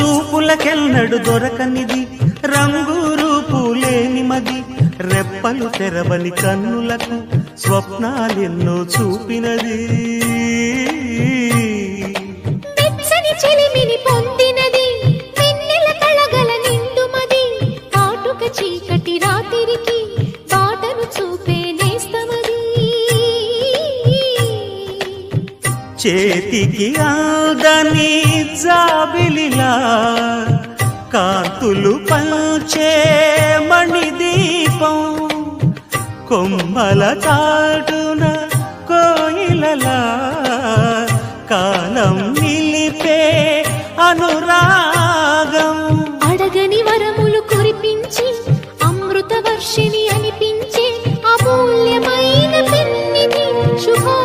చూపులకెన్నడు దొరకనిది. రంగు రూపు మది. రెప్పలు తెరవని కన్నులకు స్వప్నాలెన్నో చూపినది. కాటుక చీకటి రాత్రికి చేతికి అందని జాబిలిలా కాతులు పంచే మణి దీపం కొమ్మల చాటున కోయిలలా కాలం నిలిపే అనురాగం. అడగని వరములు కురిపించి అమృత వర్షిణి అనిపించి అమూల్యమైన శుభో